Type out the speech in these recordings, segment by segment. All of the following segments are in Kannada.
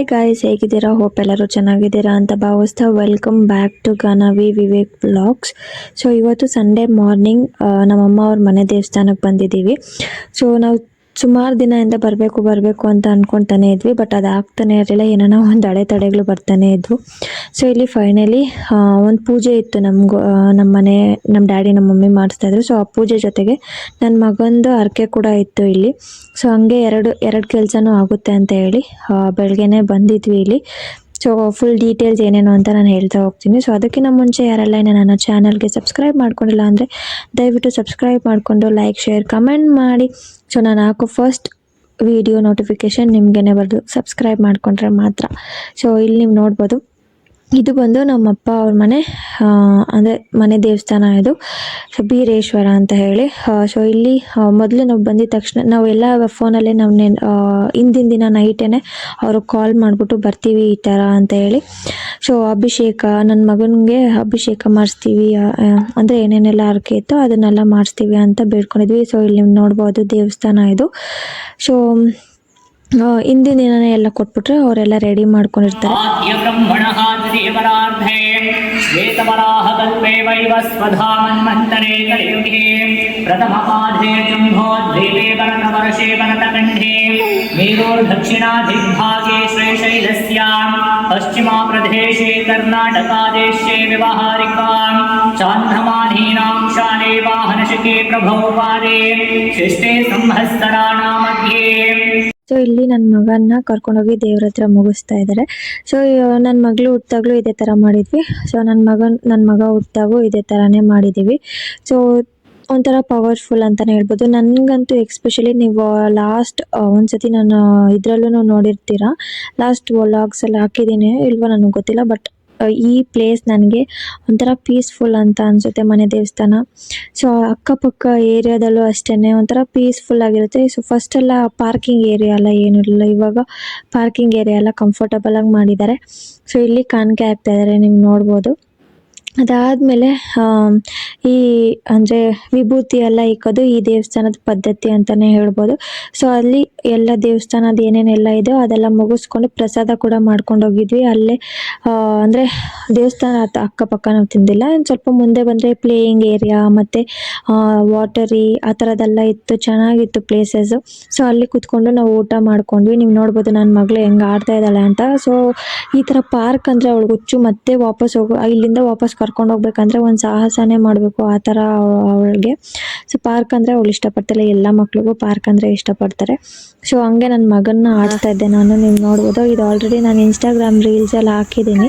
ಹಾಯ್ ಗಾಯ್ಸ್ ಹೇಗಿದ್ದೀರಾ? ಹೋಪ್ ಎಲ್ಲರೂ ಚೆನ್ನಾಗಿದ್ದೀರಾ ಅಂತ ಭಾವಿಸ್ತಾ welcome back to Ganavi Vivek blogs so ಇವತ್ತು ಸಂಡೇ ಮಾರ್ನಿಂಗ್ ನಮ್ಮಮ್ಮ ಅವ್ರ ಮನೆ ದೇವಸ್ಥಾನಕ್ಕೆ ಬಂದಿದ್ದೀವಿ. ಸೊ ನಾವು ಸುಮಾರು ದಿನದಿಂದ ಬರಬೇಕು ಬರಬೇಕು ಅಂತ ಅಂದ್ಕೊತಾನೆ ಇದ್ವಿ ಬಟ್ ಅದು ಆಗ್ತಾನೆ ಇರಲಿಲ್ಲ. ಏನೋ ಒಂದು ಅಡೆತಡೆಗಳು ಬರ್ತಾನೆ ಇದ್ವು. ಸೊ ಇಲ್ಲಿ ಫೈನಲಿ ಒಂದು ಪೂಜೆ ಇತ್ತು ನಮಗೂ ನಮ್ಮ ಮನೆ ನಮ್ಮ ಡ್ಯಾಡಿ ನಮ್ಮ ಮಮ್ಮಿ ಮಾಡಿಸ್ತಾಯಿದ್ರು ಸೊ ಆ ಪೂಜೆ ಜೊತೆಗೆ ನನ್ನ ಮಗಂದು ಹರಕೆ ಕೂಡ ಇತ್ತು ಇಲ್ಲಿ. ಸೊ ಹಂಗೆ ಎರಡು ಎರಡು ಕೆಲಸನೂ ಆಗುತ್ತೆ ಅಂತ ಹೇಳಿ ಬೆಳಗ್ಗೆನೇ ಬಂದಿದ್ವಿ ಇಲ್ಲಿ. ಸೊ ಫುಲ್ ಡೀಟೇಲ್ಸ್ ಏನೇನು ಅಂತ ನಾನು ಹೇಳ್ತಾ ಹೋಗ್ತೀನಿ. ಸೊ ಅದಕ್ಕಿಂತ ಮುಂಚೆ ಯಾರೆಲ್ಲ ಇನ್ನು ನನ್ನ ಚಾನಲ್ಗೆ ಸಬ್ಸ್ಕ್ರೈಬ್ ಮಾಡ್ಕೊಂಡಿಲ್ಲ ಅಂದರೆ ದಯವಿಟ್ಟು ಸಬ್ಸ್ಕ್ರೈಬ್ ಮಾಡಿಕೊಂಡು ಲೈಕ್ ಶೇರ್ ಕಮೆಂಟ್ ಮಾಡಿ. ಸೊ ನಾನು ಹಾಕೋ ಫಸ್ಟ್ ವಿಡಿಯೋ ನೋಟಿಫಿಕೇಷನ್ ನಿಮಗೇನೆ ಬರೋದು. ಸಬ್ಸ್ಕ್ರೈಬ್ ಮಾಡಿಕೊಂಡ್ರೆ ಮಾತ್ರ. ಸೊ ಇಲ್ಲಿ ನೀವು ನೋಡ್ಬೋದು. ಇದು ಬಂದು ನಮ್ಮಪ್ಪ ಅವ್ರ ಮನೆ ಅಂದರೆ ಮನೆ ದೇವಸ್ಥಾನ ಇದು ಬೀರೇಶ್ವರ ಅಂತ ಹೇಳಿ. ಸೊ ಇಲ್ಲಿ ಮೊದಲು ನಾವು ಬಂದಿದ ತಕ್ಷಣ ನಾವೆಲ್ಲ ಫೋನಲ್ಲೇ ನಾವು ನೆನ್ ಹಿಂದಿನ ದಿನ ನೈಟೇನೆ ಅವ್ರಿಗೆ ಕಾಲ್ ಮಾಡಿಬಿಟ್ಟು ಬರ್ತೀವಿ ಈ ಥರ ಅಂತ ಹೇಳಿ. ಸೊ ಅಭಿಷೇಕ ನನ್ನ ಮಗನಿಗೆ ಅಭಿಷೇಕ ಮಾಡಿಸ್ತೀವಿ ಅಂದರೆ ಏನೇನೆಲ್ಲ ಹರಕೆ ಇತ್ತು ಅದನ್ನೆಲ್ಲ ಮಾಡಿಸ್ತೀವಿ ಅಂತ ಬೇಡ್ಕೊಂಡಿದ್ವಿ. ಸೊ ಇಲ್ಲಿ ನೋಡ್ಬೋದು ದೇವಸ್ಥಾನ ಇದು. ಸೊ ಹಿಂದಿನ ದಿನನೇ ಎಲ್ಲ ಕೊಟ್ಬಿಟ್ರೆ ಅವರೆಲ್ಲ ರೆಡಿ ಮಾಡ್ಕೊಂಡಿರ್ತಾರೆ ಪಶ್ಚಿಮ ಪ್ರದೇಶೇ ಕರ್ನಾಟಕಾದೇಶೇ ವ್ಯವಹಾರಿಕಾಂ ಚಾಂದ್ರಮಾಧೀನಾಂ ಶಾಲೆ ವಾಹನಶಕೆ ಪ್ರಭೌ ಪಾದೇ ಶಿಷ್ಟೇ ಸಂಹಸ್ತರಾಣ ಮಧ್ಯೆ ಸೊ ಇಲ್ಲಿ ನನ್ನ ಮಗನ ಕರ್ಕೊಂಡೋಗಿ ದೇವ್ರ ಹತ್ರ ಮುಗಿಸ್ತಾ ಇದ್ದಾರೆ ಸೊ ನನ್ನ ಮಗಳು ಹುಟ್ಟಿದಾಗಲೂ ಇದೇ ಥರ ಮಾಡಿದ್ವಿ. ಸೊ ನನ್ನ ಮಗನ ನನ್ನ ಮಗ ಹುಟ್ಟಿದಾಗೂ ಇದೇ ಥರನೇ ಮಾಡಿದ್ದೀವಿ ಸೊ ಒಂಥರ ಪವರ್ಫುಲ್ ಅಂತಲೇ ಹೇಳ್ಬೋದು. ನನಗಂತೂ ಎಕ್ಸ್ಪೆಷಲಿ ನೀವು ಲಾಸ್ಟ್ ಒಂದ್ಸತಿ ನಾನು ಇದರಲ್ಲೂ ನೋಡಿರ್ತೀರಾ? ಲಾಸ್ಟ್ ವ್ಲಾಗ್ಸಲ್ಲಿ ಹಾಕಿದ್ದೀನಿ. ಇಲ್ವೋ ನನಗೆ ಗೊತ್ತಿಲ್ಲ ಬಟ್ ಈ ಪ್ಲೇಸ್ ನನಗೆ ಒಂಥರ ಪೀಸ್ಫುಲ್ ಅಂತ ಅನಿಸುತ್ತೆ ಮನೆ ದೇವಸ್ಥಾನ. ಸೊ ಅಕ್ಕಪಕ್ಕ ಏರಿಯಾದಲ್ಲೂ ಅಷ್ಟೇ ಒಂಥರ ಪೀಸ್ಫುಲ್ ಆಗಿರುತ್ತೆ. ಸೊ ಫಸ್ಟ್ ಎಲ್ಲ ಪಾರ್ಕಿಂಗ್ ಏರಿಯಾ ಎಲ್ಲ ಏನಿರಲಿಲ್ಲ ಇವಾಗ ಪಾರ್ಕಿಂಗ್ ಏರಿಯಾ ಎಲ್ಲ ಕಂಫರ್ಟಬಲ್ ಆಗಿ ಮಾಡಿದ್ದಾರೆ. ಸೊ ಇಲ್ಲಿ ಕಾಣಿಕೆ ಆಗ್ತಾ ಇದ್ದಾರೆ ನೀವು ನೋಡ್ಬೋದು. ಅದಾದಮೇಲೆ ಈ, ಅಂದರೆ ವಿಭೂತಿ ಎಲ್ಲ ಇಕ್ಕೋದು ಈ ದೇವಸ್ಥಾನದ ಪದ್ಧತಿ ಅಂತಲೇ ಹೇಳ್ಬೋದು. ಸೊ ಅಲ್ಲಿ ಎಲ್ಲ ದೇವಸ್ಥಾನದ ಏನೇನೆಲ್ಲ ಇದೆಯೋ ಅದೆಲ್ಲ ಮುಗಿಸ್ಕೊಂಡು ಪ್ರಸಾದ ಕೂಡ ಮಾಡ್ಕೊಂಡು ಹೋಗಿದ್ವಿ. ಅಲ್ಲೇ ಅಂದರೆ ದೇವಸ್ಥಾನ ಅಕ್ಕಪಕ್ಕ ನಾವು ತಿಂದಿಲ್ಲ. ಸ್ವಲ್ಪ ಮುಂದೆ ಬಂದರೆ ಪ್ಲೇಯಿಂಗ್ ಏರಿಯಾ ಮತ್ತು ವಾಟರಿ ಆ ಥರದ್ದೆಲ್ಲ ಇತ್ತು. ಚೆನ್ನಾಗಿತ್ತು ಪ್ಲೇಸಸ್ಸು ಸೊ ಅಲ್ಲಿ ಕೂತ್ಕೊಂಡು ನಾವು ಊಟ ಮಾಡ್ಕೊಂಡ್ವಿ. ನೀವು ನೋಡ್ಬೋದು ನನ್ನ ಮಗಳು ಹೆಂಗೆ ಆಡ್ತಾ ಇದ್ದಾಳೆ ಅಂತ. ಸೊ ಈ ಥರ ಪಾರ್ಕ್ ಅಂದರೆ ಅವಳಿಗೆ ಹುಚ್ಚು ಮತ್ತೆ ವಾಪಸ್ ಹೋಗೋ, ಇಲ್ಲಿಂದ ವಾಪಸ್ ಕರ್ಕೊಂಡು ಹೋಗ್ಬೇಕಂದ್ರೆ ಒಂದು ಸಾಹಸನೇ ಮಾಡಬೇಕು ಆ ಥರ ಅವಳಿಗೆ. ಸೊ ಪಾರ್ಕ್ ಅಂದರೆ ಅವಳು ಇಷ್ಟಪಡ್ತಾಳೆ ಎಲ್ಲ ಮಕ್ಳಿಗೂ ಪಾರ್ಕ್ ಅಂದರೆ ಇಷ್ಟಪಡ್ತಾರೆ. ಸೊ ಹಂಗೆ ನನ್ನ ಮಗನ್ನ ಆಡಿಸ್ತಾ ಇದ್ದೆ ನಾನು ನೀವು ನೋಡ್ಬೋದು. ಇದು ಆಲ್ರೆಡಿ ನಾನು ಇನ್ಸ್ಟಾಗ್ರಾಮ್ ರೀಲ್ಸಲ್ಲಿ ಹಾಕಿದ್ದೀನಿ.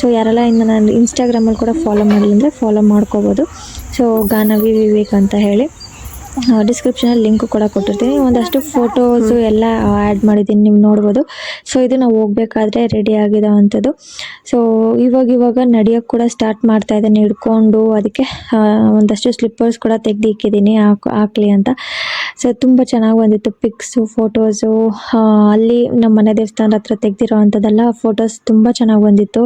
ಸೊ ಯಾರೆಲ್ಲ ಇನ್ನು ನಾನು ಇನ್ಸ್ಟಾಗ್ರಾಮಲ್ಲಿ ಕೂಡ ಫಾಲೋ ಮಾಡಿಲ್ಲ ಅಂದರೆ ಫಾಲೋ ಮಾಡ್ಕೋಬೋದು. ಸೊ ಗಾನವಿ ವಿವೇಕ್ ಅಂತ ಹೇಳಿ. ಡಿಸ್ಕ್ರಿಪ್ಷನಲ್ಲಿ ಲಿಂಕ್ ಕೂಡ ಕೊಟ್ಟಿರ್ತೀನಿ. ಒಂದಷ್ಟು ಫೋಟೋಸು ಎಲ್ಲ ಆ್ಯಡ್ ಮಾಡಿದ್ದೀನಿ ನೀವು ನೋಡ್ಬೋದು. ಸೊ ಇದು ನಾವು ಹೋಗ್ಬೇಕಾದ್ರೆ ರೆಡಿ ಆಗಿದೆ ಅಂಥದ್ದು ಸೊ ಇವಾಗ ಇವಾಗ ನಡೆಯೋಕ್ಕೆ ಕೂಡ ಸ್ಟಾರ್ಟ್ ಮಾಡ್ತಾ ಇದ್ದೀನಿ, ಹಿಡ್ಕೊಂಡು. ಅದಕ್ಕೆ ಒಂದಷ್ಟು ಸ್ಲಿಪ್ಪರ್ಸ್ ಕೂಡ ತೆಗ್ದು ಹಾಕ್, ಹಾಕ್ಲಿ ಅಂತ. ಸೊ ತುಂಬ ಚೆನ್ನಾಗಿ ಬಂದಿತ್ತು ಪಿಕ್ಸು ಫೋಟೋಸು ಅಲ್ಲಿ ನಮ್ಮ ಮನೆ ದೇವಸ್ಥಾನದ ಹತ್ರ ತೆಗ್ದಿರೋ ಅಂಥದ್ದೆಲ್ಲ ಫೋಟೋಸ್ ತುಂಬ ಚೆನ್ನಾಗಿ ಬಂದಿತ್ತು.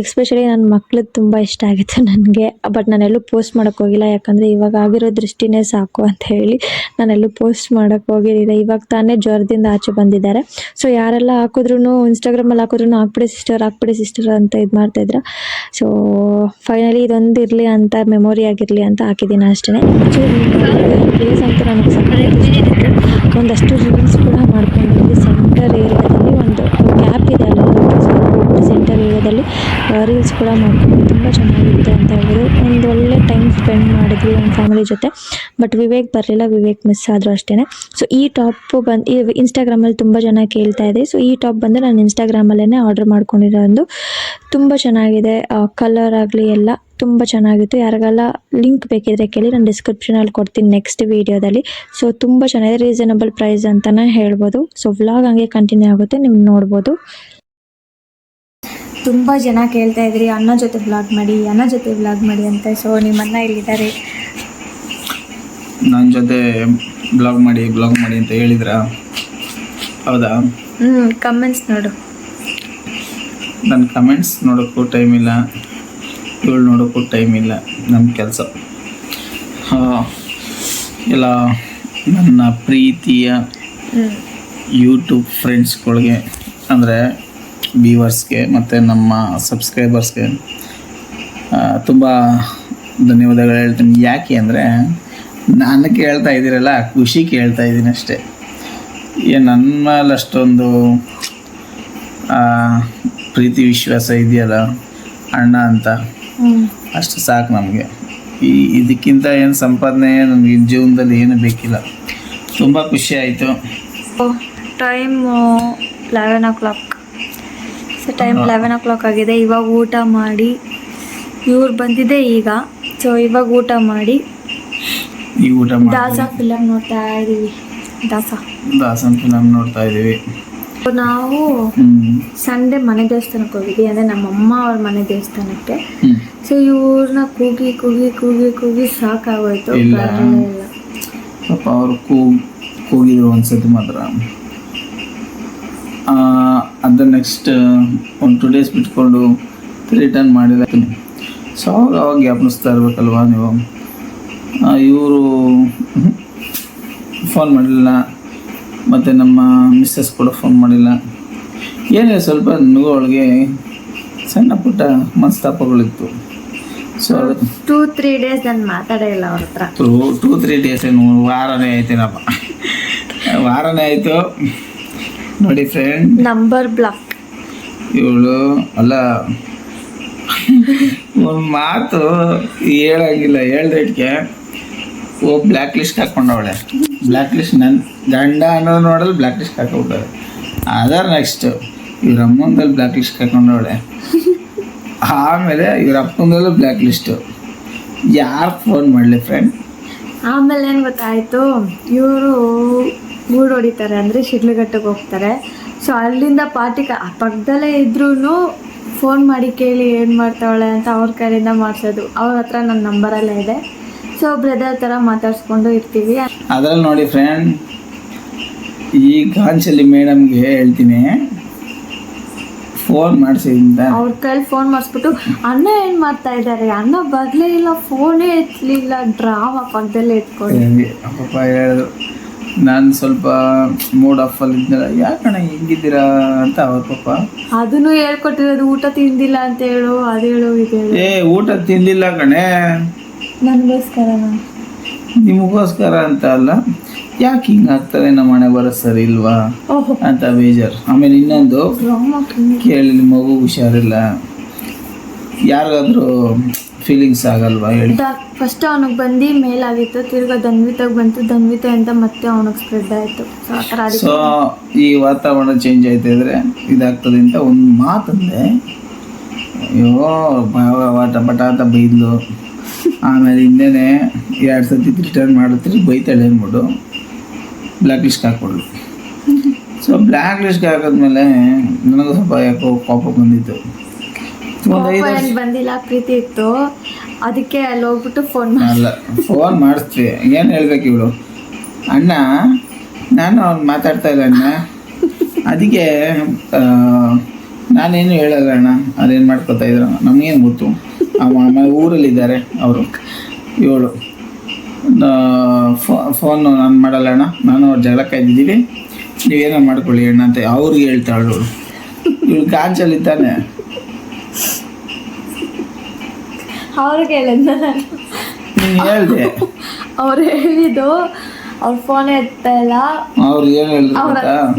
ಎಕ್ಸ್ಪೆಷಲಿ ನನ್ನ ಮಕ್ಳದ್ದು ತುಂಬ ಇಷ್ಟ ಆಗಿತ್ತು ನನಗೆ. ಬಟ್ ನಾನೆಲ್ಲೂ ಪೋಸ್ಟ್ ಮಾಡೋಕ್ಕೋಗಿಲ್ಲ ಯಾಕಂದರೆ ಇವಾಗ ಆಗಿರೋ ದೃಷ್ಟಿನೇ ಸಾಕು ಅಂತ ಹೇಳಿ ನಾನೆಲ್ಲೂ ಪೋಸ್ಟ್ ಮಾಡೋಕ್ಕೆ ಹೋಗಿರಲಿಲ್ಲ. ಇವಾಗ ತಾನೇ ಜ್ವರದಿಂದ ಆಚೆ ಬಂದಿದ್ದಾರೆ. ಸೊ ಯಾರೆಲ್ಲ ಹಾಕಿದ್ರು ಇನ್ಸ್ಟಾಗ್ರಾಮಲ್ಲಿ ಹಾಕಿದ್ರು ಹಾಕ್ಬಿಡಿ ಸಿಸ್ಟರ್ ಹಾಕ್ಬಿಡಿ ಸಿಸ್ಟರ್ ಅಂತ ಇದು ಮಾಡ್ತಾಯಿದ್ರು ಸೊ ಫೈನಲಿ ಇದೊಂದು ಇರಲಿ ಅಂತ ಮೆಮೊರಿ ಆಗಿರಲಿ ಅಂತ ಹಾಕಿದ್ದೀನಿ ಅಷ್ಟೇ ಪ್ಲೇಸ್ ಒಂದಷ್ಟು ರೀಲ್ಸ್ ಕೂಡ ಮಾಡ್ಕೊಂಡಿದ್ವಿ ಸೆಂಟರ್ ಏರಿಯಾದಲ್ಲಿ ಒಂದು ಗ್ಯಾಪ್ ಇದೆ ಅಲ್ಲ ಸೆಂಟರ್ ಏರಿಯಾದಲ್ಲಿ ರೀಲ್ಸ್ ಕೂಡ ಮಾಡ್ಕೊಂಡು ತುಂಬ ಚೆನ್ನಾಗಿತ್ತು ಅಂತ ಹೇಳ್ಬೋದು. ಒಂದು ಒಳ್ಳೆ ಟೈಮ್ ಸ್ಪೆಂಡ್ ಮಾಡಿದ್ವಿ ನಮ್ಮ ಫ್ಯಾಮಿಲಿ ಜೊತೆ. ಬಟ್ ವಿವೇಕ್ ಬರಲಿಲ್ಲ, ವಿವೇಕ್ ಮಿಸ್ ಆದರೂ ಅಷ್ಟೇ ಸೊ ಈ ಟಾಪ್ ಬಂದು, ಈ ಇನ್ಸ್ಟಾಗ್ರಾಮಲ್ಲಿ ತುಂಬ ಜನ ಕೇಳ್ತಾ ಇದೆ. ಸೊ ಈ ಟಾಪ್ ಬಂದು ನಾನು ಇನ್ಸ್ಟಾಗ್ರಾಮಲ್ಲೇ ಆರ್ಡರ್ ಒಂದು ತುಂಬ ಚೆನ್ನಾಗಿದೆ. ಕಲರ್ ಆಗಲಿ ಎಲ್ಲ ತುಂಬ ಚೆನ್ನಾಗಿತ್ತು. ಯಾರಿಗೆಲ್ಲ ಲಿಂಕ್ ಬೇಕಿದ್ರೆ ಕೇಳಿ ನಾನು ಡಿಸ್ಕ್ರಿಪ್ಷನಲ್ಲಿ ಕೊಡ್ತೀನಿ ನೆಕ್ಸ್ಟ್ ವೀಡಿಯೋದಲ್ಲಿ ಸೊ ತುಂಬ ಚೆನ್ನಾಗಿದೆ ರೀಸನಬಲ್ ಪ್ರೈಸ್ ಅಂತಲೇ ಹೇಳ್ಬೋದು. ಸೊ ವ್ಲಾಗ್ ಹಂಗೆ ಕಂಟಿನ್ಯೂ ಆಗುತ್ತೆ ನೀವು ನೋಡ್ಬೋದು. ತುಂಬ ಜನ ಕೇಳ್ತಾ ಇದ್ರಿ ಅಣ್ಣ ಜೊತೆ ಬ್ಲಾಗ್ ಮಾಡಿ ಅಣ್ಣ ಜೊತೆ ಬ್ಲಾಗ್ ಮಾಡಿ ಅಂತ. ಸೊ ನಿಮ್ಮ ಅಣ್ಣ ಇಲ್ಲಿದ್ದಾರೆ ನನ್ನ ಜೊತೆ ಬ್ಲಾಗ್ ಮಾಡಿ ಬ್ಲಾಗ್ ಮಾಡಿ ಅಂತ ಹೇಳಿದ್ರ? ಹೌದಾ? ಹ್ಞೂ ಕಮೆಂಟ್ಸ್ ನೋಡು. ನನ್ನ ಕಮೆಂಟ್ಸ್ ನೋಡೋಕ್ಕೂ ಟೈಮ್ ಇಲ್ಲ. ಇವಳು ನೋಡೋಕ್ಕೂ ಟೈಮ್ ಇಲ್ಲ ನಮ್ಮ ಕೆಲಸ. ಎಲ್ಲ ನನ್ನ ಪ್ರೀತಿಯ ಯೂಟ್ಯೂಬ್ ಫ್ರೆಂಡ್ಸ್ಗಳಿಗೆ ಅಂದರೆ ವ್ಯೂವರ್ಸ್ಗೆ ಮತ್ತು ನಮ್ಮ ಸಬ್ಸ್ಕ್ರೈಬರ್ಸ್ಗೆ ತುಂಬ ಧನ್ಯವಾದಗಳು ಹೇಳ್ತೀನಿ. ಯಾಕೆ ಅಂದರೆ ನಾನು ಕೇಳ್ತಾ ಇದ್ದೀರಲ್ಲ ಖುಷಿ ಕೇಳ್ತಾ ಇದ್ದೀನಿ ಅಷ್ಟೇ. ಏ ನನ್ನ ಮೇಲೆ ಅಷ್ಟೊಂದು ಪ್ರೀತಿ ವಿಶ್ವಾಸ ಇದೆಯಲ್ಲ ಅಣ್ಣ ಅಂತ. ಅಷ್ಟು ಸಾಕು ನಮಗೆ. ಈ ಇದಕ್ಕಿಂತ ಏನು ಸಂಪಾದನೆ ನಮಗೆ ಜೀವನದಲ್ಲಿ ಏನು ಬೇಕಿಲ್ಲ. ತುಂಬ ಖುಷಿ ಆಯಿತು. Time eleven o'clock so time eleven o'clock ಆಗಿದೆ. ಇವಾಗ ಊಟ ಮಾಡಿ ಇವ್ರು ಬಂದಿದೆ ಈಗ. ಸೊ ಇವಾಗ ಊಟ ಮಾಡಿ. ಈ ಊಟ ದಾಸ ಫಿಲಮ್ ನೋಡ್ತಾ ಇದ್ದೀವಿ ದಾಸ. ದಾಸನ್ ಫಿಲಮ್ ನೋಡ್ತಾ ಇದ್ದೀವಿ ನಾವು ಸಂಡೆ ಮನೆ ದೇವಸ್ಥಾನಕ್ಕೆ ಹೋಗಿದ್ವಿ ಅಂದ್ರೆ ನಮ್ಮ ಅಮ್ಮ ಅವ್ರ ಮನೆ ದೇವಸ್ಥಾನಕ್ಕೆ. ಸೊ ಇವ್ರನ್ನ ಕೂಗಿ ಕೂಗಿ ಕೂಗಿ ಕೂಗಿ ಸಾಕಾಗೋಯ್ತು. ಇಲ್ಲ. ಪಾಪ ಅವರು ಕೂಗ್ ಕೂಗಿದ್ರು ಒಂದ್ಸತಿ ಮಾತ್ರ. ಅದ ನೆಕ್ಸ್ಟ್ ಒಂದು ಟು ಡೇಸ್ ಬಿಟ್ಕೊಂಡು ರಿಟರ್ನ್ ಮಾಡಿಲ್ಲ. ಸೊ ಅವಾಗ ಅವಾಗ ಜ್ಞಾಪನಿಸ್ತಾ ಇರ್ಬೇಕಲ್ವಾ ನೀವು? ಇವರು ಫೋನ್ ಮಾಡಲಿಲ್ಲ. ಮತ್ತು ನಮ್ಮ ಮಿಸ್ಸಸ್ ಕೂಡ ಫೋನ್ ಮಾಡಿಲ್ಲ. ಏನೇ ಸ್ವಲ್ಪ ನನಗೂ ಅವಳಿಗೆ ಸಣ್ಣ ಪುಟ್ಟ ಮನಸ್ತಾಪಗಳಿತ್ತು. ಸೊ ಟೂ ತ್ರೀ ಡೇಸ್ ನಾನು ಮಾತಾಡೇ ಇಲ್ಲ ಅವ್ರ ಹತ್ರ. ಟೂ ಟೂ ತ್ರೀ ಡೇಸ್ ಏನು ವಾರನೇ ಆಯ್ತೇನಪ್ಪ. ವಾರನೇ ಆಯಿತು. ನೋಡಿ ಫ್ರೆಂಡ್ ನಂಬರ್ ಬ್ಲಾಕ್ ಇವಳು ಅಲ್ಲ ಒಂದು ಮಾತು ಹೇಳಂಗಿಲ್ಲ ಹೇಳ್ದಕ್ಕೆ ಓ ಬ್ಲ್ಯಾಕ್ ಲಿಸ್ಟ್ ಹಾಕೊಂಡವಳೆ. ಬ್ಲ್ಯಾಕ್ ಲಿಸ್ಟ್ ನನ್ನ ಗಂಡ ಅನ್ನೋದು ನೋಡಲು ಬ್ಲ್ಯಾಕ್ ಲಿಸ್ಟ್ ಹಾಕೊಂಡವಳೆ ಅದರ್ ನೆಕ್ಸ್ಟ್ ಇವ್ರ ಅಮ್ಮಂದಲ್ಲಿ ಬ್ಲ್ಯಾಕ್ ಲಿಸ್ಟ್ ಹಾಕೊಂಡವಳೆ. ಆಮೇಲೆ ಇವ್ರ ಅಪ್ಪಂದಲ್ಲೂ ಬ್ಲ್ಯಾಕ್ ಲಿಸ್ಟು ಯಾರು ಫೋನ್ ಮಾಡಲಿ ಫ್ರೆಂಡ್ ಆಮೇಲೆ ಏನು ಗೊತ್ತಾಯಿತು? ಇವರು ಗೂಡು ಹೊಡಿತಾರೆ ಅಂದರೆ ಶಿಡ್ಲಘಟ್ಟಕ್ಕೆ ಹೋಗ್ತಾರೆ. ಸೊ ಅಲ್ಲಿಂದ ಪಾರ್ಟಿ ಪಕ್ಕದಲ್ಲೇ ಇದ್ರೂ ಫೋನ್ ಮಾಡಿ ಕೇಳಿ ಏನು ಮಾಡ್ತಾವಳೆ ಅಂತ ಅವ್ರ ಕೈಯಿಂದ ಮಾಡಿಸೋದು. ಅವ್ರ ಹತ್ರ ನನ್ನ ನಂಬರಲ್ಲೇ ಇದೆ. ಸೊ ಬ್ರದರ್ ಥರ ಮಾತಾಡ್ಸ್ಕೊಂಡು ಇರ್ತೀವಿ. ಅದ್ರಲ್ಲಿ ನೋಡಿ ಫ್ರೆಂಡ್ ಈ ಗಾಂಚಲಿ ಮೇಡಮ್ಗೆ ಹೇಳ್ತೀನಿ. ಫೋನ್ ಮಾಡಿಸಿ ಅಂತ. ಅವ್ರ ಕೈಲಿ ಫೋನ್ ಮಾಡಿಸ್ಬಿಟ್ಟು ಅಣ್ಣ ಏನು ಮಾಡ್ತಾ ಇದ್ದಾರೆ ಅಣ್ಣ ಬರಲೇ ಇಲ್ಲ ಫೋನೇ ಎತ್ತಲಿಲ್ಲ ಡ್ರಾಮಾ ಪಕ್ಕದಲ್ಲೇ ಎತ್ಕೊಂಡು. ಪಾಪ ಹೇಳಿದ್ರು ನಾನು ಸ್ವಲ್ಪ ಮೂಡ್ ಆಫ್ ಅಲ್ಲಿ ಇದ್ನಲ್ಲ ಯಾಕಣ್ಣ ಹಿಂಗಿದ್ದೀರಾ? ಅಂತ ಅವ್ರ ಪಾಪ ಅದನ್ನು ಹೇಳ್ಕೊಟ್ಟಿರೋದು ಊಟ ತಿಂದಿಲ್ಲ ಅಂತ ಹೇಳು ಅದು ಹೇಳು ಇದು ಹೇಳು ಏ ಊಟ ತಿಂದಿಲ್ಲ ಕಣೆ. ನನಗೋಸ್ಕರ ನಿಮಗೋಸ್ಕರ ಅಂತ ಅಲ್ಲ ಯಾಕೆ ಹಿಂಗೆ ಆಗ್ತದೆ ನಮ್ಮ ಮನೆ ಬರೋ ಸರಿ ಇಲ್ವಾ? ಓಹೋ. ಅಂತ ಬೇಜಾರು ಆಮೇಲೆ ಇನ್ನೊಂದು ಕೇಳಿ ನಿಮ್ಮ ಮಗು ಹುಷಾರಿಲ್ಲ. ಯಾರಿಗಾದ್ರೂ ಫೀಲಿಂಗ್ಸ್ ಆಗಲ್ವಾ ಹೇಳಿ? ಫಸ್ಟ್ ಅವನಿಗೆ ಬಂದು ಮೇಲಾಗಿತ್ತು ತಿರ್ಗಾ ಧನ್ವಿತಾಗ ಬಂತು ದನ್ವಿತ ಅಂತ ಮತ್ತೆ ಅವನಿಗೆ ಸ್ಪ್ರೆಡ್ ಆಯಿತು. ಸೊ ಆ ಥರ ಅದಕ್ಕೆ ಸೊ ಈ ವಾತಾವರಣ ಚೇಂಜ್ ಆಯ್ತಾ ಇದ್ರೆ ಇದಾಗ್ತದೆ ಅಂತ ಒಂದು ಮಾತಂದೆ. ಅಯ್ಯೋ ವಾಟ ಪಟ ಅಂತ ಬೈದ್ಲು. ಆಮೇಲೆ ಹಿಂದೆನೆ ಎರಡು ಸತಿ ರಿಟರ್ನ್ ಮಾಡಿದ್ರೆ ಬೈತಾಳೆ ಅಂದ್ಬಿಟ್ಟು ಬ್ಲ್ಯಾಕ್ ಲಿಸ್ಟ್ಗೆ ಹಾಕ್ಕೊಡ್ಲು ಸೊ ಬ್ಲ್ಯಾಕ್ ಲಿಸ್ಟ್ಗೆ ಹಾಕಿದ್ಮೇಲೆ ನನಗೂ ಸ್ವಲ್ಪ ಯಾಕೋ ಕೋಪ ಬಂದಿತ್ತು. ಬಂದಿಲ್ಲ ಪ್ರೀತಿ ಇತ್ತು. ಅದಕ್ಕೆ ಅಲ್ಲಿ ಹೋಗ್ಬಿಟ್ಟು ಫೋನ್ ಅಲ್ಲ ಫೋನ್ ಮಾಡಿಸ್ತೀವಿ. ಏನು ಹೇಳ್ಬೇಕು ಇವಳು? ಅಣ್ಣ ನಾನು ಅವ್ನು ಮಾತಾಡ್ತಾ ಇಲ್ಲ ಅಣ್ಣ. ಅದಕ್ಕೆ ನಾನೇನು ಹೇಳಲ್ಲ ಅಣ್ಣ. ಅದೇನು ಮಾಡ್ಕೊತಾ ಇದ್ರು? ನಮಗೇನು ಗೊತ್ತು? ಆಮೇಲೆ ಊರಲ್ಲಿದ್ದಾರೆ ಅವರು. ಇವಳು ಫೋನು ನಾನು ಮಾಡಲ್ಲ ಅಣ್ಣ. ನಾನು ಅವ್ರ ಜಗಳ ಕಾಯ್ದಿದ್ದೀವಿ ನೀವೇನೋ ಮಾಡ್ಕೊಳ್ಳಿ ಅಣ್ಣ ಅಂತ ಅವ್ರಿಗೆ ಹೇಳ್ತಾಳು ಇವಳು ಇವಳು ಕಾಂಚಲ್ಲಿ ತಾನೆ ಅವ್ರಿಗೆ ಹೇಳಿದ್ನ ಹೇಳ್ದೆ. ಅವ್ರು ಹೇಳಿದ್ದು ಅವ್ರ ಫೋನ್ ಎತ್ತಾ ಇಲ್ಲ. ಅವ್ರು ಏನು ಹೇಳಿದ್ರು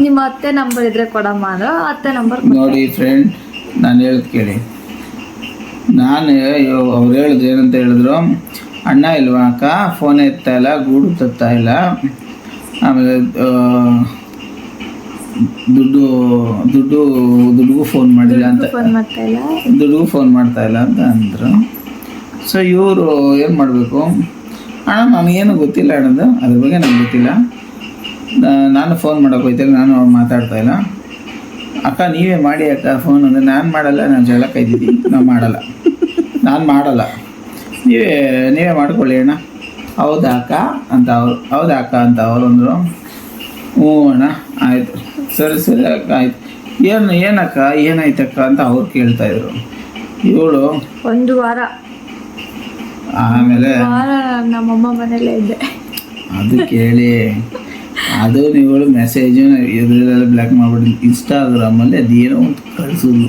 ನಿಮ್ಮ ಅತ್ತೆ ನಂಬರ್ ಇದ್ರೆ ಕೊಡಮ್ಮ ಅಂದ್ರೆ. ಅತ್ತೆ ನಂಬರ್ ನೋಡಿ ಫ್ರೆಂಡ್ ನಾನು ಹೇಳ್ತೀನಿ ಕೇಳಿ. ನಾನು ಅವ್ರು ಹೇಳಿದ್ರು ಏನಂತ ಹೇಳಿದ್ರು ಅಣ್ಣ ಇಲ್ವಾ ಅಕ್ಕ? ಫೋನ್ ಎತ್ತಾ ಇಲ್ಲ ಗೂಡು ತತ್ತಾ ಇಲ್ಲ. ಆಮೇಲೆ ದುಡ್ಡು ದುಡ್ಡು ದುಡ್ಡಿಗೂ ಫೋನ್ ಮಾಡಿಲ್ಲ ಅಂತ ದುಡ್ಡಿಗೂ ಫೋನ್ ಮಾಡ್ತಾ ಇಲ್ಲ. ಅಂತ ಅಂದರು. ಸೊ ಇವರು ಏನು ಮಾಡಬೇಕು? ಅಣ್ಣ ನನಗೇನು ಗೊತ್ತಿಲ್ಲ ಅಣ್ಣದು. ಅದ್ರ ಬಗ್ಗೆ ನನಗೆ ಗೊತ್ತಿಲ್ಲ. ನಾನು ಫೋನ್ ಮಾಡೋಕೆ ಹೋಯ್ತಾರೆ ನಾನು ಅವ್ರು ಮಾತಾಡ್ತಾ ಇಲ್ಲ. ಅಕ್ಕ ನೀವೇ ಮಾಡಿ ಅಕ್ಕ ಫೋನ್ ಅಂದರೆ ನಾನು ಮಾಡಲ್ಲ ನಾನು ಜಗಳ ಕೈದಿದ್ದೀನಿ ನಾನು ಮಾಡಲ್ಲ. ನಾನು ಮಾಡಲ್ಲ. ನೀವೇ ನೀವೇ ಮಾಡ್ಕೊಳ್ಳಿ ಅಣ್ಣ. ಹೌದಾ ಅಕ್ಕ? ಅಂತ ಅವರು ಹೌದಾ ಅಕ್ಕ ಅಂತ ಅವರು ಅಂದರು. ಹ್ಞೂ ಅಣ್ಣ ಆಯಿತು. ಸರಿ ಸರಿ ಅಕ್ಕ ಆಯ್ತು. ಏನು ಏನಕ್ಕ ಏನಾಯ್ತಕ್ಕ ಅಂತ ಅವ್ರು ಕೇಳ್ತಾ ಇದ್ರು. ಇವಳು? ಒಂದು ವಾರ. ಆಮೇಲೆ? ನಮ್ಮಮ್ಮ ಮನೇಲೇ ಇದ್ದೆ. ಅದು ಕೇಳಿ. ಅದು ನೀವುಗಳು ಮೆಸೇಜ್ ಬ್ಲಾಕ್ ಬ್ಲ್ಯಾಕ್ ಮಾಡ್ಬಿಡಿ. ಇನ್ಸ್ಟಾಗ್ರಾಮಲ್ಲಿ ಅದೇನೋ ಅಂತ ಕಳಿಸೋದು.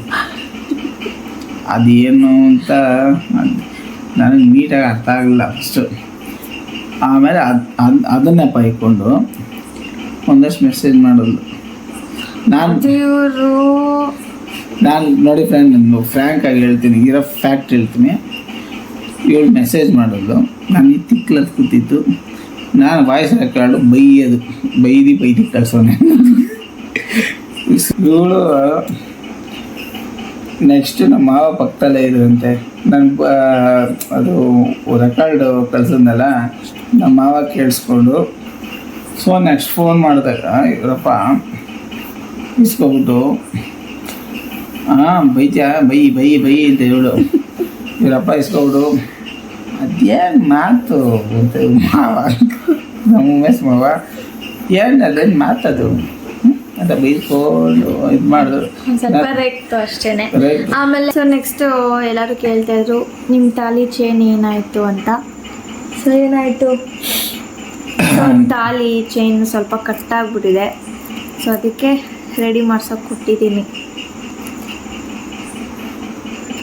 ಅದೇನು ಅಂತ ನನಗೆ ನೀಟಾಗಿ ಅರ್ಥ ಆಗಲಿಲ್ಲ ಅಷ್ಟು. ಆಮೇಲೆ ಅದು ಅದು ಅದನ್ನೇ ಪೈಕೊಂಡು ಒಂದಷ್ಟು ಮೆಸೇಜ್ ಮಾಡೋದು. ನಾನು ನಾನು ನೋಡಿ ಫ್ರೆಂಡ್ ನಾನು ಫ್ರ್ಯಾಂಕ್ ಆಗಿ ಹೇಳ್ತೀನಿ. ಇರೋ ಫ್ಯಾಕ್ಟ್ ಹೇಳ್ತೀನಿ. ಇವಳು ಮೆಸೇಜ್ ಮಾಡೋದು. ನಾನು ಈ ಕೂತಿತ್ತು ನಾನು ವಾಯ್ಸ್ ರೆಕಾರ್ಡು ಬೈಯೋದು, ಬೈದಿ ಬೈದಿ ಕಳ್ಸೋನೆ. ಇವಳು ನೆಕ್ಸ್ಟ್ ನಮ್ಮ ಮಾವ ಪಕ್ಕದಲ್ಲೇ ಇದ್ರಂತೆ. ನಾನು ಅದು ರೆಕಾರ್ಡ್ ಕಳ್ಸಿದ್ನಲ್ಲ, ನಮ್ಮ ಮಾವ ಕೇಳಿಸ್ಕೊಂಡು ಸೊ ನೆಕ್ಸ್ಟ್ ಫೋನ್ ಮಾಡಿದಾಗ, ಇವರಪ್ಪ, ಇಸ್ಕೊಬಿಟ್ಟು ಹಾಂ ಬೈತ್ಯಾ? ಬೈ ಬೈ ಬೈ, ಅಂತ ಹೇಳು. ಇವರಪ್ಪ ಇಸ್ಕೊಬಿಡು ಅದೇನು ಮಾತು? ಅಂತ ಮಾವ. ನಮ್ಮ ಉಮೇಶ್ ಮಾವ. ಏನು ಅದೇನು ಮಾತದು? ಅಂತ ಬೈಸ್ಕೊಂಡು ಇದು ಮಾಡಿದ್ರು ಸ್ವಲ್ಪ ರೇಕ್ತು ಅಷ್ಟೇನೆ. ಆಮೇಲೆ ಸೊ ನೆಕ್ಸ್ಟ್ ಎಲ್ಲರೂ ಕೇಳ್ತಾ ಇದ್ರು ನಿಮ್ಮ ತಾಲಿ ಚೈನ್ ಏನಾಯ್ತು ಅಂತ? ಸೊ ಏನಾಯ್ತು? ತಾಲಿ ಚೈನ್ ಸ್ವಲ್ಪ ಕಟ್ಟಾಗ್ಬಿಟ್ಟಿದೆ ಸೊ ಅದಕ್ಕೆ ರೆಡಿ ಮಾಡ್ಸೋಕೆ ಕೊಟ್ಟಿದ್ದೀನಿ.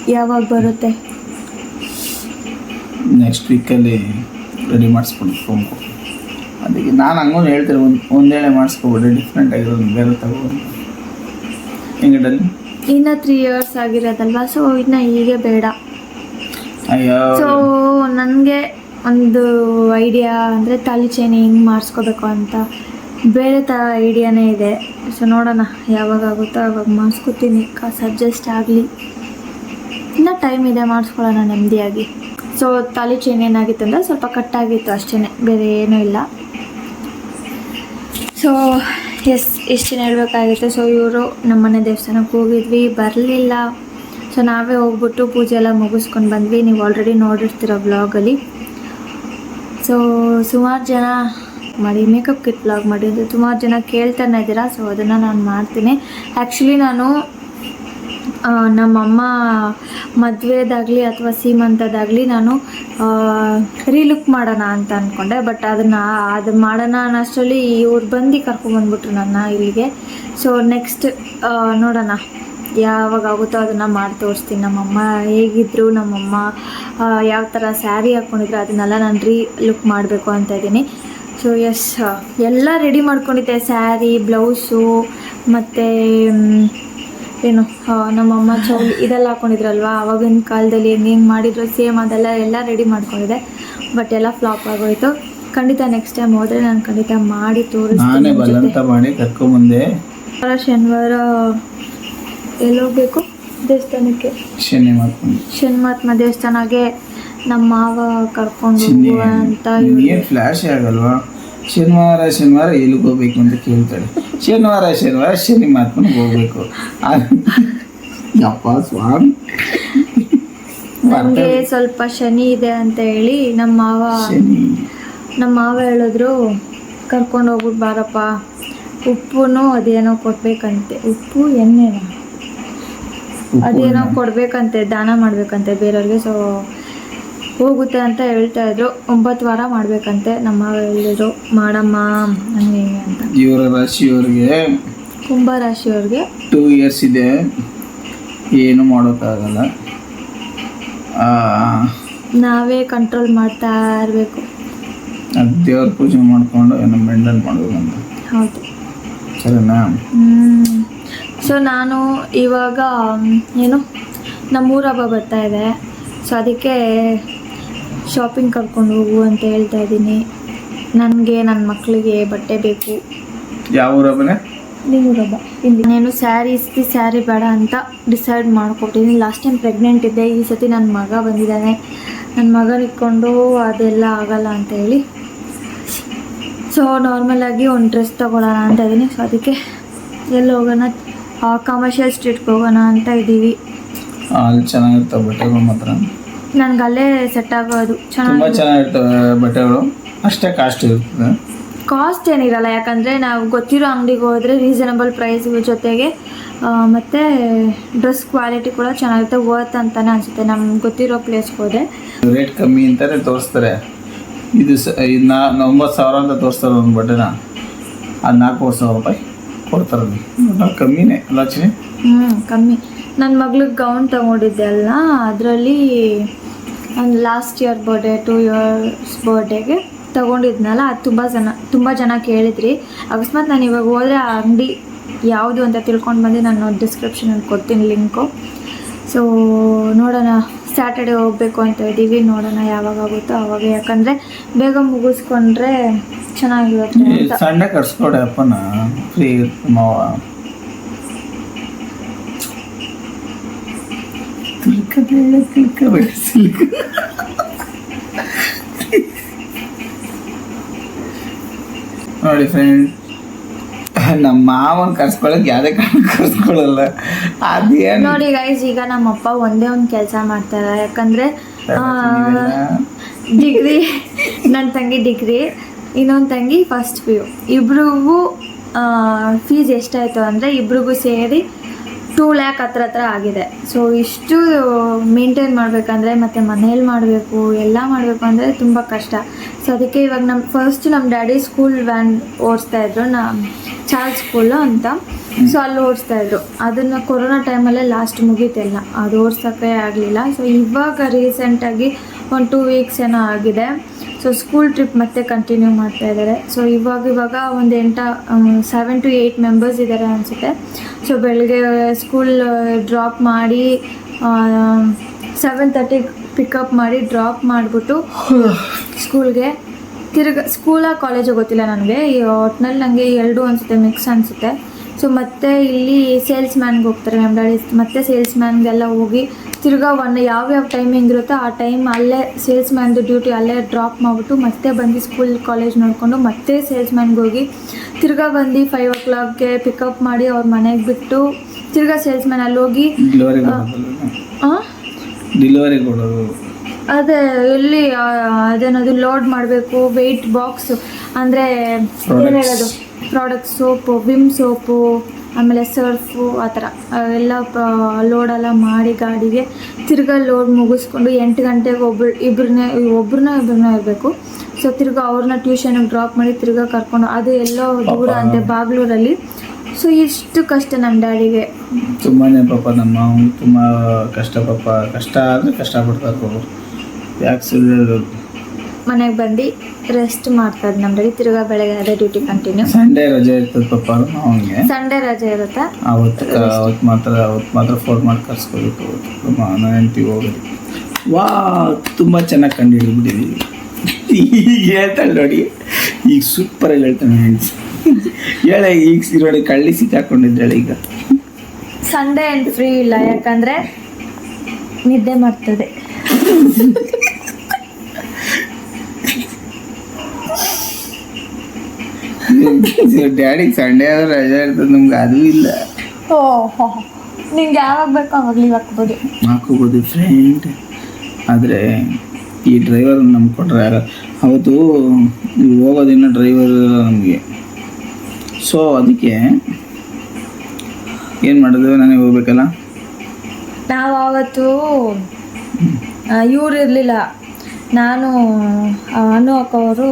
ಯಾವಾಗ ಬರುತ್ತೆ? ನೆಕ್ಸ್ಟ್ ವೀಕಲ್ಲಿ ರೆಡಿ ಮಾಡಿಸ್ಕೊಂಡು ಅದಕ್ಕೆ ನಾನು ಹಂಗೊಂದು ಹೇಳ್ತೀನಿ ಒಂದು ಒಂದೇಳೆ ಮಾಡಿಸ್ಕೊಬೇಡಿ ಡಿಫ್ರೆಂಟ್ ಆಗಿರೋದು ಬೇರೆ ತಗೋಬೋದು. ಹೆಂಗಡಲ್ಲಿ ಇನ್ನ ತ್ರೀ ಇಯರ್ಸ್ ಆಗಿರೋದಲ್ವಾ ಸೊ ಇನ್ನ ಹೀಗೆ ಬೇಡ. ಅಯ್ಯೋ. ಸೊ ನನಗೆ ಒಂದು ಐಡಿಯಾ ಅಂದರೆ ತಾಲಿ ಚೈನ್ ಹಿಂಗೆ ಮಾಡಿಸ್ಕೋಬೇಕು ಅಂತ ಬೇರೆ ಥರ ಐಡಿಯಾನೇ ಇದೆ. ಸೊ ನೋಡೋಣ ಯಾವಾಗ ಆಗುತ್ತೋ ಅವಾಗ ಮಾಡಿಸ್ಕೊತೀನಿ. ಕಾಸು ಸಜೆಸ್ಟ್ ಆಗಲಿ. ಇನ್ನೂ ಟೈಮ್ ಇದೆ ಮಾಡಿಸ್ಕೊಳ್ಳೋಣ ನೆಮ್ಮದಿಯಾಗಿ. ಸೊ ತಾಲಿ ಚೈನ್ ಏನಾಗಿತ್ತು ಅಂದರೆ ಸ್ವಲ್ಪ ಕಟ್ಟಾಗಿತ್ತು ಅಷ್ಟೇ ಬೇರೆ ಏನೂ ಇಲ್ಲ. ಸೊ ಎಸ್ ಇಷ್ಟು ಹೇಳಬೇಕಾಗಿತ್ತು ಸೊ ಇವರು ನಮ್ಮನೆ ದೇವಸ್ಥಾನಕ್ಕೆ ಹೋಗಿದ್ವಿ, ಬರಲಿಲ್ಲ. ಸೊ ನಾವೇ ಹೋಗ್ಬಿಟ್ಟು ಪೂಜೆ ಎಲ್ಲ ಮುಗಿಸ್ಕೊಂಡು ಬಂದ್ವಿ. ನೀವು ಆಲ್ರೆಡಿ ನೋಡಿರ್ತೀರ ಬ್ಲಾಗಲ್ಲಿ ಸೊ ಸುಮಾರು ಜನ ಮಾಡಿ ಮೇಕಪ್ ಕಿಟ್ ಬ್ಲಾಗ್ ಮಾಡಿದ್ದು ಸುಮಾರು ಜನ ಕೇಳ್ತಾನೆ ಇದ್ದೀರಾ. ಸೊ ಅದನ್ನು ನಾನು ಮಾಡ್ತೀನಿ. ಆ್ಯಕ್ಚುಲಿ ನಾನು ನಮ್ಮಮ್ಮ ಮದುವೆದಾಗಲಿ ಅಥವಾ ಸೀಮಂತದಾಗಲಿ ನಾನು ರೀಲುಕ್ ಮಾಡೋಣ ಅಂತ ಅಂದ್ಕೊಂಡೆ ಬಟ್ ಅದನ್ನು, ಅದು ಮಾಡೋಣ ಅನ್ನೋಷ್ಟರಲ್ಲಿ ಇವ್ರು ಬಂದು ಕರ್ಕೊಂಡ್ಬಂದ್ಬಿಟ್ರು ನನ್ನ ಇಲ್ಲಿಗೆ. ಸೊ ನೆಕ್ಸ್ಟ್ ನೋಡೋಣ ಯಾವಾಗ ಆಗುತ್ತೋ ಅದನ್ನು ಮಾಡಿ ತೋರಿಸ್ತೀನಿ. ನಮ್ಮಮ್ಮ ಹೇಗಿದ್ರು, ನಮ್ಮಮ್ಮ ಯಾವ ಥರ ಸ್ಯಾರಿ ಹಾಕ್ಕೊಂಡಿದ್ರು ಅದನ್ನೆಲ್ಲ ನಾನು ರೀ ಲುಕ್ ಮಾಡಬೇಕು ಅಂತ ಇದ್ದೀನಿ. ಸೊ ಎಸ್ ಎಲ್ಲ ರೆಡಿ ಮಾಡ್ಕೊಂಡಿದ್ದೆ. ಸ್ಯಾರಿ ಬ್ಲೌಸು ಮತ್ತು ಏನು ನಮ್ಮಮ್ಮ ಚೌಲ್ ಇದೆಲ್ಲ ಹಾಕೊಂಡಿದ್ರಲ್ವಾ? ಆವಾಗಿನ ಕಾಲದಲ್ಲಿ ಹೆಂಗೆ ಮಾಡಿದ್ರು ಸೇಮ್ ಅದೆಲ್ಲ ಎಲ್ಲ ರೆಡಿ ಮಾಡ್ಕೊಂಡಿದೆ. ಬಟ್ ಎಲ್ಲ ಫ್ಲಾಪ್ ಆಗೋಯ್ತು. ಖಂಡಿತ ನೆಕ್ಸ್ಟ್ ಟೈಮ್ ಹೋದರೆ ನಾನು ಖಂಡಿತ ಮಾಡಿ ತೋರಿಸ್ತೀನಿ ಕರ್ಕೊಂಬಂದೆ. ಶನಿವಾರ ಎಲ್ಲಿ ಎಲ್ಲೋಗ್ಬೇಕು ದೇವಸ್ಥಾನಕ್ಕೆ. ಶನಿಮಾತ್ಮ ದೇವಸ್ಥಾನಗೆ ನಮ್ಮ ಮಾವ ಕರ್ಕೊಂಡು ಅಂತ ಏನು ಫ್ಲ್ಯಾಶ್ ಆಗಲ್ವಾ? ಶನಿವಾರ ಶನಿವಾರ ಎಲ್ಲಿಗೆ ಹೋಗ್ಬೇಕು ಅಂತ ಕೇಳ್ತಾಳೆ. ಶನಿವಾರ ಶನಿವಾರ ಶನಿ ಮಾತ್ಮನಿಗೆ ಹೋಗ್ಬೇಕು. ಯಪ್ಪ ಸ್ವಾಮಿ. ನನಗೆ ಸ್ವಲ್ಪ ಶನಿ ಇದೆ ಅಂತ ಹೇಳಿ ನಮ್ಮ ಮಾವ ನಮ್ಮ ಮಾವ ಹೇಳಿದ್ರು ಕರ್ಕೊಂಡು ಹೋಗ್ಬಿಟ್ಟು ಬಾರಪ್ಪ. ಉಪ್ಪುನು ಅದೇನೋ ಕೊಡ್ಬೇಕಂತೆ. ಉಪ್ಪು ಎಣ್ಣೆನ? ಅದೇನೋ ಕೊಡ್ಬೇಕಂತೆ ದಾನ ಮಾಡ್ಬೇಕಂತೆ ಬೇರೆಯವ್ರಿಗೆ. ಸೊ ಹೋಗುತ್ತೆ ಅಂತ ಹೇಳ್ತಾ ಇದ್ರು. ಒಂಬತ್ತು ವಾರ ಮಾಡ್ಬೇಕಂತೆ ನಮ್ಮ ಹೇಳಿದ್ರು ಮಾಡಮ್ಮ ಹಂಗೆ ಅಂತ. ಇವರ ರಾಶಿಯವ್ರಿಗೆ ಕುಂಭ ರಾಶಿಯವ್ರಿಗೆ ಟೂ ಇಯರ್ಸ್ ಇದೆ. ಏನು ಮಾಡೋಕ್ಕಾಗಲ್ಲ. ನಾವೇ ಕಂಟ್ರೋಲ್ ಮಾಡ್ತಾ ಇರಬೇಕು. ದೇವ್ರ ಪೂಜೆ ಮಾಡಿಕೊಂಡು ಏನೋ ಮೆಂಡಲ್ ಮಾಡಬೇಕಂತ. ಹೌದು. ಸರಿನಾ? ಸೊ ನಾನು ಇವಾಗ ಏನು ನಮ್ಮೂರ ಹಬ್ಬ ಬರ್ತಾ ಇದೆ. ಸೊ ಅದಕ್ಕೆ ಶಾಪಿಂಗ್ ಕರ್ಕೊಂಡು ಹೋಗು ಅಂತ ಹೇಳ್ತಾ ಇದ್ದೀನಿ. ನನಗೆ ನನ್ನ ಮಕ್ಕಳಿಗೆ ಬಟ್ಟೆ ಬೇಕು. ಯಾವ ಇಲ್ಲಿ ನಾನು ಸ್ಯಾರಿ ಇಸ್ತಿ ಸ್ಯಾರಿ ಬೇಡ ಅಂತ ಡಿಸೈಡ್ ಮಾಡ್ಕೊಟ್ಟಿದ್ದೀನಿ. ಲಾಸ್ಟ್ ಟೈಮ್ ಪ್ರೆಗ್ನೆಂಟ್ ಇದ್ದೆ ಈ ಸತಿ ನನ್ನ ಮಗ ಬಂದಿದ್ದಾನೆ. ನನ್ನ ಮಗನ ಇಟ್ಕೊಂಡು ಅದೆಲ್ಲ ಆಗಲ್ಲ ಅಂತ ಹೇಳಿ. ಸೊ ನಾರ್ಮಲಾಗಿ ಒಂದು ಡ್ರೆಸ್ ತೊಗೊಳ್ಳೋಣ ಅಂತ ಇದ್ದೀನಿ. ಸೊ ಅದಕ್ಕೆ ಎಲ್ಲಿ ಹೋಗೋಣ? ಕಮರ್ಷಿಯಲ್ ಸ್ಟ್ರೀಟ್ಗೆ ಹೋಗೋಣ ಅಂತ ಇದ್ದೀವಿ. ಅಲ್ಲಿ ಚೆನ್ನಾಗಿರ್ತಾವೆ ಬಟ್ಟೆಗಳು ಮಾತ್ರ. ನನಗೆ ಅಲ್ಲೇ ಸೆಟ್ ಆಗೋದು ತುಂಬ ಚೆನ್ನಾಗಿ ಚೆನ್ನಾಗಿರ್ತವೆ ಬಟ್ಟೆಗಳು. ಅಷ್ಟೇ ಕಾಸ್ಟ್ ಇರ್ತದೆ. ಕಾಸ್ಟ್ ಏನಿರಲ್ಲ ಯಾಕಂದರೆ ನಾವು ಗೊತ್ತಿರೋ ಅಂಗಡಿಗೆ ಹೋದರೆ ರೀಸನಬಲ್ ಪ್ರೈಸ್ ಜೊತೆಗೆ ಮತ್ತೆ ಡ್ರೆಸ್ ಕ್ವಾಲಿಟಿ ಕೂಡ ಚೆನ್ನಾಗಿರುತ್ತೆ ವರ್ತ್ ಅಂತಾನೆ ಅನಿಸುತ್ತೆ. ನಮ್ಗೆ ಗೊತ್ತಿರೋ ಪ್ಲೇಸ್ಗೆ ಹೋದೆ ರೇಟ್ ಕಮ್ಮಿ ಅಂತಾನೆ ತೋರಿಸ್ತಾರೆ. ಇದು ಸ ಇದು ನಾ ಒಂಬತ್ತು ಸಾವಿರ ಅಂತ ತೋರಿಸ್ತಾರೆ ಒಂದು ಬಟ್ಟೆನ. ಅದು ನಾಲ್ಕೂವರೆ ಸಾವಿರ ರೂಪಾಯಿ ಕೊಡ್ತಾರೆ. ಕಮ್ಮಿನೇ ಲಕ್ಷ್ಮಿ ಹ್ಞೂ ಕಮ್ಮಿ. ನನ್ನ ಮಗ್ಳಿಗೆ ಗೌನ್ ತಗೊಂಡಿದ್ದೆ ಅಲ್ಲ ಅದರಲ್ಲಿ ಒಂದು last year birthday two years ಬರ್ಡೇಗೆ ತೊಗೊಂಡಿದ್ನಲ್ಲ, ಅದು ತುಂಬ ಜನ ತುಂಬ ಜನ ಕೇಳಿದ್ರಿ. ಅಕಸ್ಮಾತ್ ನಾನು ಇವಾಗ ಹೋದರೆ ಆ ಅಂಗಡಿ ಯಾವುದು ಅಂತ ತಿಳ್ಕೊಂಡು ಬಂದು ನಾನು ಡಿಸ್ಕ್ರಿಪ್ಷನಲ್ಲಿ ಕೊಡ್ತೀನಿ ಲಿಂಕು ಸೊ ನೋಡೋಣ ಸ್ಯಾಟರ್ಡೆ ಹೋಗಬೇಕು ಅಂತ ಇದ್ದೀವಿ, ನೋಡೋಣ ಯಾವಾಗ ಆಗುತ್ತೋ ಅವಾಗ. ಯಾಕಂದರೆ ಬೇಗ ಮುಗಿಸ್ಕೊಂಡ್ರೆ ಚೆನ್ನಾಗಿರುತ್ತೆ ಸಂಡೆ ಫ್ರೀ ಅಪ್ಪನ cabelo ತಿಳ್ಕಬೇಡ ಸಿಲ್ಕ. ನೋಡಿ ಫ್ರೆಂಡ್ ನಮ್ಮ ಮಾವನ್ ಕರ್ಸ್ಕೊಳಕ್ ಯಾವ್ದೇ ಕಾರಣ ಕರ್ಸ್ಕೊಳಲ್ಲ. ಅದೇನು ನೋಡಿ ಗೈಸ್ ಈಗ ನಮ್ಮಪ್ಪ ಒಂದೇ ಒಂದು ಕೆಲಸ ಮಾಡ್ತಾರೆ. ಯಾಕಂದ್ರೆ ಡಿಗ್ರಿ ನನ್ನ ತಂಗಿ ಡಿಗ್ರಿ ಇನ್ನೊಂದು ತಂಗಿ ಫಸ್ಟ್ ಪಿ ಯು ಇಬ್ರಿಗೂ ಫೀಸ್ ಎಷ್ಟಾಯಿತು ಅಂದರೆ ಇಬ್ರಿಗೂ ಸೇರಿ ಟೂ ಲ್ಯಾಕ್ ಹತ್ರ ಹತ್ರ ಆಗಿದೆ. ಸೊ ಇಷ್ಟು ಮೇಂಟೈನ್ ಮಾಡಬೇಕಂದ್ರೆ, ಮತ್ತು ಮನೇಲಿ ಮಾಡಬೇಕು, ಎಲ್ಲ ಮಾಡಬೇಕು ಅಂದರೆ ತುಂಬ ಕಷ್ಟ. ಸೊ ಅದಕ್ಕೆ ಇವಾಗ ನಮ್ಮ ಫಸ್ಟ್ ನಮ್ಮ ಡ್ಯಾಡಿ ಸ್ಕೂಲ್ ವ್ಯಾನ್ ಓಡಿಸ್ತಾ ಇದ್ರು, ನಾ ಚಾರ್ಜ್ ಸ್ಕೂಲು ಅಂತ. ಸೊ ಅಲ್ಲಿ ಓಡಿಸ್ತಾ ಇದ್ರು. ಅದನ್ನು ಕೊರೋನಾ ಟೈಮಲ್ಲೇ ಲಾಸ್ಟ್ ಮುಗೀತೆಲ್ಲ ಅದು ಓಡಿಸೋಕ್ಕೆ ಆಗಲಿಲ್ಲ. ಸೊ ಇವಾಗ ರೀಸೆಂಟಾಗಿ ಒಂದು ಟೂ ವೀಕ್ಸ್ ಏನೋ ಆಗಿದೆ. ಸೊ ಸ್ಕೂಲ್ ಟ್ರಿಪ್ ಮತ್ತೆ ಕಂಟಿನ್ಯೂ ಮಾಡ್ತಾ ಇದ್ದಾರೆ. ಸೊ ಇವಾಗ ಇವಾಗ ಒಂದು ಎಂಟ ಸೆವೆನ್ ಟು ಏಯ್ಟ್ ಮೆಂಬರ್ಸ್ ಇದ್ದಾರೆ ಅನಿಸುತ್ತೆ. ಸೊ ಬೆಳಗ್ಗೆ ಸ್ಕೂಲ್ ಡ್ರಾಪ್ ಮಾಡಿ ಸೆವೆನ್ ತರ್ಟಿಗೆ ಪಿಕಪ್ ಮಾಡಿ ಡ್ರಾಪ್ ಮಾಡಿಬಿಟ್ಟು ಸ್ಕೂಲ್ಗೆ ತಿರ್ಗ ಸ್ಕೂಲ ಕಾಲೇಜು ಗೊತ್ತಿಲ್ಲ ನನಗೆ. ಈ ಒಟ್ನಲ್ಲಿ ನನಗೆ ಎರಡು ಅನಿಸುತ್ತೆ ಮಿಕ್ಸ್ ಅನಿಸುತ್ತೆ. ಸೊ ಮತ್ತೆ ಇಲ್ಲಿ ಸೇಲ್ಸ್ ಮ್ಯಾನ್ಗೆ ಹೋಗ್ತಾರೆ ಡ್ಯಾಡಿ ಮತ್ತೆ ಸೇಲ್ಸ್ ಮ್ಯಾನ್ಗೆಲ್ಲ ಹೋಗಿ ತಿರ್ಗಾ ಒನ್ ಯಾವ್ಯಾವ ಟೈಮಿಂಗ್ ಇರುತ್ತೋ ಆ ಟೈಮ್ ಅಲ್ಲೇ ಸೇಲ್ಸ್ ಮ್ಯಾನ್ದು ಡ್ಯೂಟಿ ಅಲ್ಲೇ ಡ್ರಾಪ್ ಮಾಡಿಬಿಟ್ಟು ಮತ್ತೆ ಬಂದು ಸ್ಕೂಲ್ ಕಾಲೇಜ್ ನೋಡಿಕೊಂಡು ಮತ್ತೆ ಸೇಲ್ಸ್ ಮ್ಯಾನ್ಗೆ ಹೋಗಿ ತಿರ್ಗಾ ಬಂದು ಫೈವ್ ಓ ಕ್ಲಾಕ್ಗೆ ಪಿಕಪ್ ಮಾಡಿ ಅವ್ರ ಮನೆಗೆ ಬಿಟ್ಟು ತಿರ್ಗಾ ಸೇಲ್ಸ್ ಮ್ಯಾನ್ ಅಲ್ಲಿ ಹೋಗಿ ಡಿಲಿವರಿ ಅದೇ ಎಲ್ಲಿ ಅದೇನದು ಲೋಡ್ ಮಾಡಬೇಕು ವೆಯ್ಟ್ ಬಾಕ್ಸ್ ಅಂದರೆ ಏನು ಹೇಳೋದು? ಪ್ರಾಡಕ್ಟ್ ಸೋಪು ವಿಮ್ ಸೋಪು ಆಮೇಲೆ ಸರ್ಫು ಆ ಥರ. ಎಲ್ಲ ಲೋಡೆಲ್ಲ ಮಾಡಿ ಗಾಡಿಗೆ ತಿರ್ಗಾ ಲೋಡ್ ಮುಗಿಸ್ಕೊಂಡು ಎಂಟು ಗಂಟೆಗೆ ಒಬ್ರು ಇಬ್ಬರನ್ನೇ ಒಬ್ರನ್ನ ಇಬ್ಬರನ್ನ ಇರಬೇಕು. ಸೊ ತಿರ್ಗಾ ಅವ್ರನ್ನ ಟ್ಯೂಷನಿಗೆ ಡ್ರಾಪ್ ಮಾಡಿ ತಿರ್ಗಾ ಕರ್ಕೊಂಡು ಅದು ಎಲ್ಲೋ ದೂರ ಅಂತೆ ಬಾಗ್ಲೂರಲ್ಲಿ ಸೊ ಇಷ್ಟು ಕಷ್ಟ ನಮ್ಮ ಡ್ಯಾಡಿಗೆ. ತುಂಬಾ ಪಾಪ ನಮ್ಮ ತುಂಬ ಕಷ್ಟ ಪಾಪ. ಕಷ್ಟ ಆದರೆ ಕಷ್ಟಪಡ್ತಾರೆ ಯಾಕೆ ಸುಳ್ಳು ಮನೆಗೆ ಬಂದು ರೆಸ್ಟ್ ಮಾಡ್ತಾರೆ ನಮ್ಮ ಡ್ಯಾಡಿ ತಿರ್ಗಾ ಬೆಳಗ್ಗೆ ಅದೇ ಡ್ಯೂಟಿ ಕಂಟಿನ್ಯೂ ಸಂಡೇ ರಜೆ ಇರ್ತದೆ ಪಪ್ಪ ಅವನಿಗೆ ಸಂಡೇ ರಜೆ ಇರುತ್ತಾ? ಅವತ್ತು ಅವತ್ತು ಮಾತ್ರ ಅವತ್ತು ಮಾತ್ರ ಫೋನ್ ಮಾಡಿ ಕರ್ಸ್ಕೋಬೇಕು. ನಾನು ಹೆಂಡ್ತಿ ಹೋಗೋದು ವಾ ತುಂಬ ಚೆನ್ನಾಗಿ ಕಂಡು ಹಿಡಿದ್ಬಿಟ್ಟಿದ್ದೀವಿ ಈಗ ಹೇಳ್ತಾಳೆ ನೋಡಿ. ಈಗ ಸೂಪರಾಗಿ ಹೇಳ್ತಾನೆ ಹೆಂಡ್ತಿ. ಹೇಳ ಈಗ ಸಿರೋಡಿ ಕಳ್ಳಿ ಸಿಕ್ಕಾಕೊಂಡಿದ್ದಾಳೆ ಈಗ. ಸಂಡೇ ಅಂತ ಫ್ರೀ ಇಲ್ಲ ಯಾಕಂದ್ರೆ ನಿದ್ದೆ ಮಾಡ್ತದೆ. ಡ್ಯಾಡಿಗೆ ಸಂಡೇ ಆದ್ರೆ ರಜೆ ಇರ್ತದೆ ನಮ್ಗೆ ಅದು ಇಲ್ಲ. ಓ ನಿಂಗೆ ಯಾವಾಗ ಬೇಕು ಅವಾಗ ಲೀವ್ ಹಾಕ್ಬೋದು. ಹಾಕೋಬೋದು ಫ್ರೆಂಡ್ ಆದರೆ ಈ ಡ್ರೈವರ್ ನಮ್ಗೆ ಆಗಲ್ಲ ಅವತ್ತು ಹೋಗೋದಿನ್ನ ಡ್ರೈವರ್ ನಮಗೆ. ಸೊ ಅದಕ್ಕೆ ಏನು ಮಾಡಿದ್ವಿ ನನಗೆ ಹೋಗ್ಬೇಕಲ್ಲ? ನಾವು ಆವತ್ತು ಇವ್ರು ಇರಲಿಲ್ಲ. ನಾನು ಅನು ಅಕ್ಕ ಅವರು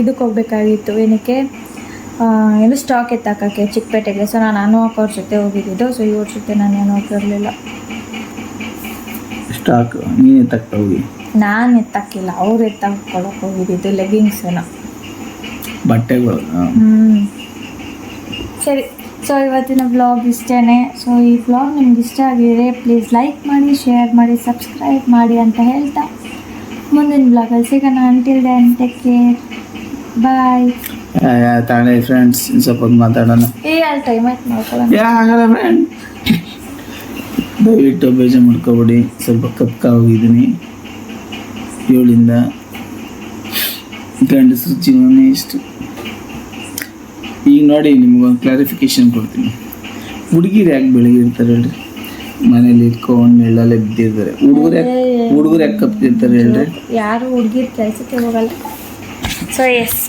ಇದಕ್ಕೆ ಹೋಗ್ಬೇಕಾಗಿತ್ತು. ಏನಕ್ಕೆ? ಏನು ಸ್ಟಾಕ್ ಎತ್ತಾಕಕ್ಕೆ ಚಿಕ್ಕಪೇಟೆಗೆ. ಸೊ ನಾನು ಅನು ಅಕ್ಕವ್ರ ಜೊತೆ ಹೋಗಿದ್ದು. ಸೊ ಇವ್ರ ಜೊತೆ ನಾನು ಏನು ಹೋಗಿರಲಿಲ್ಲ ಸ್ಟಾಕ್ ನೀನೇ ಎತ್ತಕ್ಕೆ ಹೋಗಿ? ನಾನು ಎತ್ತಾಕಿಲ್ಲ ಅವ್ರು ಎತ್ತಾಕೊಳ್ಳೋಕೆ ಹೋಗಿದ್ದಿದ್ದು ಏನ ಬಟ್ಟೆಗಳು. ಸರಿ. ಸೊ ಇವತ್ತಿನ ಬ್ಲಾಗ್ ಇಷ್ಟೇ ಸೊ ಈ ಬ್ಲಾಗ್ ನಿಮ್ಗೆ ಇಷ್ಟ ಆಗಿದೆ ಪ್ಲೀಸ್ ಲೈಕ್ ಮಾಡಿ ಶೇರ್ ಮಾಡಿ ಸಬ್ಸ್ಕ್ರೈಬ್ ಮಾಡಿ ಅಂತ ಹೇಳ್ತಾ ಮುಂದಿನ ಬ್ಲಾಗಲ್ಲಿ ಸಿಗೋಣ. Until then take care bye ತಾಳೆ ಫ್ರೆಂಡ್ಸ್ ಸ್ವಲ್ಪ ಹೊತ್ತು ಮಾತಾಡೋಣ ಆಗಲ್ಲ ಫ್ರೆಂಡ್ ದಯವಿಟ್ಟು ಬೇಜಾರು ಮಾಡ್ಕೊಬೇಡಿ. ಸ್ವಲ್ಪ ಕಪ್ಕ ಹೋಗಿದ್ದೀನಿ ಏಳಿಂದ ಗಂಡಸರು ಜೀವನ ಇಷ್ಟು. ಈಗ ನೋಡಿ ನಿಮ್ಗೊಂದು ಕ್ಲಾರಿಫಿಕೇಶನ್ ಕೊಡ್ತೀನಿ. ಹುಡುಗಿರು ಯಾಕೆ ಬೆಳಗ್ಗೆ ಇರ್ತಾರೆ ಹೇಳ್ರಿ? ಮನೇಲಿ ಇಟ್ಕೊಂಡು ನೆಳ್ಳಲ್ಲೇ ಬಿದ್ದಿರ್ತಾರೆ. ಹುಡುಗರು ಯಾಕೆ ಹುಡುಗರು ಯಾಕೆ ಕಪ್ತಿರ್ತಾರೆ ಹೇಳ್ರಿ? ಯಾರು ಹುಡುಗಿರ್ ಕೆಲಸಕ್ಕೆ ಹೋಗಲ್ಲ? So S